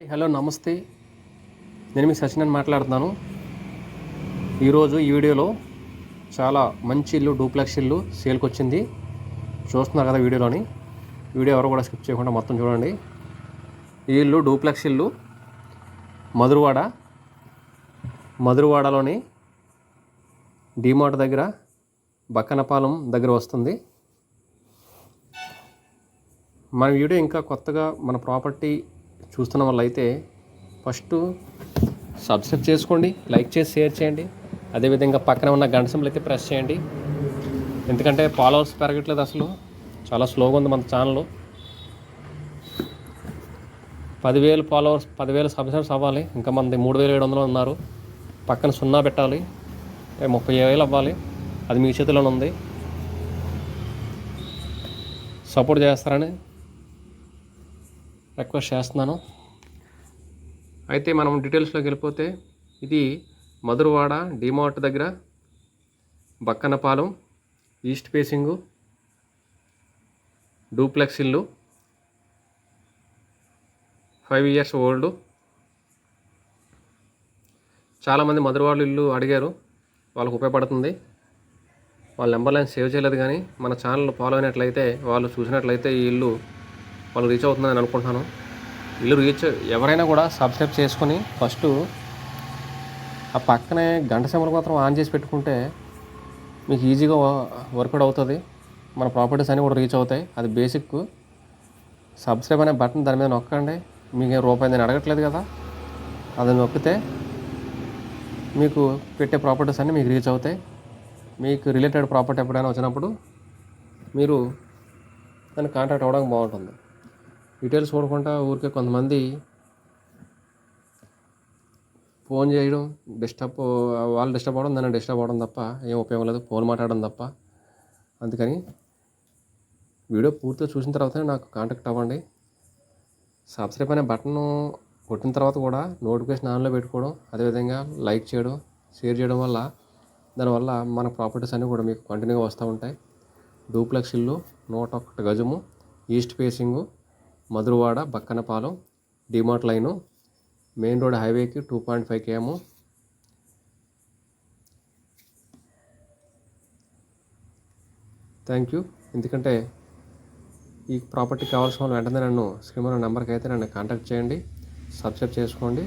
Hello నమస్తే. నేను మీ సచిన్ మాట్లాడుతున్నాను. ఈరోజు ఈ వీడియోలో చాలా మంచి ఇల్లు డూప్లెక్స్ ఇల్లు సేల్కి వచ్చింది. చూస్తున్నారు కదా వీడియోలోని. వీడియో ఎవరు కూడా స్కిప్ చేయకుండా మొత్తం చూడండి. ఈ ఇల్లు డూప్లెక్స్ ఇల్లు. మధురవాడ. మధురవాడలోని డిమార్ట్ దగ్గర బక్కనపాలెం దగ్గర వస్తుంది. మన వీడియో ఇంకా కొత్తగా మన ప్రాపర్టీ చూస్తున్న వాళ్ళైతే అయితే ఫస్ట్ సబ్స్క్రైబ్ చేసుకోండి లైక్ చేసి షేర్ చేయండి. అదేవిధంగా పక్కన ఉన్న గంట సింబల్ అయితే ప్రెస్ చేయండి. ఎందుకంటే ఫాలోవర్స్ పెరగట్లేదు అసలు. చాలా స్లోగా ఉంది మన ఛానల్. పదివేలు ఫాలోవర్స్ పదివేలు సబ్స్క్రైబర్స్ అవ్వాలి. ఇంకా మనది మూడు వేల ఏడు వందలు ఉన్నారు. పక్కన సున్నా పెట్టాలి. ముప్పై వేలు అవ్వాలి. అది మీ చేతిలోనే ఉంది. సపోర్ట్ చేస్తారని రిక్వెస్ట్ చేస్తున్నాను. అయితే మనం డీటెయిల్స్లోకి వెళ్ళిపోతే ఇది మధురవాడ డిమార్ట్ దగ్గర బక్కనపాలెం ఈస్ట్ ఫేసింగు డూప్లెక్స్ ఇల్లు ఫైవ్ ఇయర్స్ ఓల్డ్ చాలామంది మధురవాడ ఇల్లు అడిగారు వాళ్ళకు ఉపయోగపడుతుంది. వాళ్ళ నెంబర్లైన్ సేవ్ చేయలేదు కానీ మన ఛానల్ ఫాలో అయినట్లయితే వాళ్ళు చూసినట్లయితే ఈ ఇల్లు వాళ్ళు రీచ్ అవుతుందని అనుకుంటున్నాను. ఇల్లు రీచ్ ఎవరైనా కూడా సబ్స్క్రైబ్ చేసుకొని ఫస్ట్ ఆ పక్కనే గంట సెమలు మాత్రం ఆన్ చేసి పెట్టుకుంటే మీకు ఈజీగా వర్కౌట్ అవుతుంది. మన ప్రాపర్టీస్ అన్నీ కూడా రీచ్ అవుతాయి. అది బేసిక్ సబ్స్క్రైబ్ అనే బటన్ దాని మీద నొక్కండి. మీకు ఏం రూపాయి నేను అడగట్లేదు కదా. అది నొక్కితే మీకు పెట్టే ప్రాపర్టీస్ అన్నీ మీకు రీచ్ అవుతాయి. మీకు రిలేటెడ్ ప్రాపర్టీ ఎప్పుడైనా వచ్చినప్పుడు మీరు దాన్ని కాంటాక్ట్ అవ్వడానికి బాగుంటుంది. డీటెయిల్స్ చూడకుండా ఊరికే కొంతమంది ఫోన్ చేయడం డిస్టర్బ్ వాళ్ళు డిస్టర్బ్ అవ్వడం నన్ను డిస్టర్బ్ అవ్వడం తప్ప ఏం ఉపయోగం లేదు. ఫోన్ మాట్లాడడం తప్ప. అందుకని వీడియో పూర్తిగా చూసిన తర్వాత నాకు కాంటాక్ట్ అవ్వండి. సబ్స్క్రైబ్ అనే బటన్ కొట్టిన తర్వాత కూడా నోటిఫికేషన్ ఆన్లో పెట్టుకోవడం అదేవిధంగా లైక్ చేయడం షేర్ చేయడం వల్ల దానివల్ల మన ప్రాపర్టీస్ అన్నీ కూడా మీకు కంటిన్యూగా వస్తూ ఉంటాయి. డూప్లెక్స్ ఇల్లు నూట ఒకటి గజము east facing Madhurawada Bakkannapalem DMart line main road హైవేకి two point five KM thank you. ఎందుకంటే ఈ ప్రాపర్టీ కావాల్సిన వాళ్ళు వెంటనే నన్ను స్క్రీన్ నెంబర్కి అయితే నన్ను కాంటాక్ట్ చేయండి సబ్స్క్రైబ్ చేసుకోండి.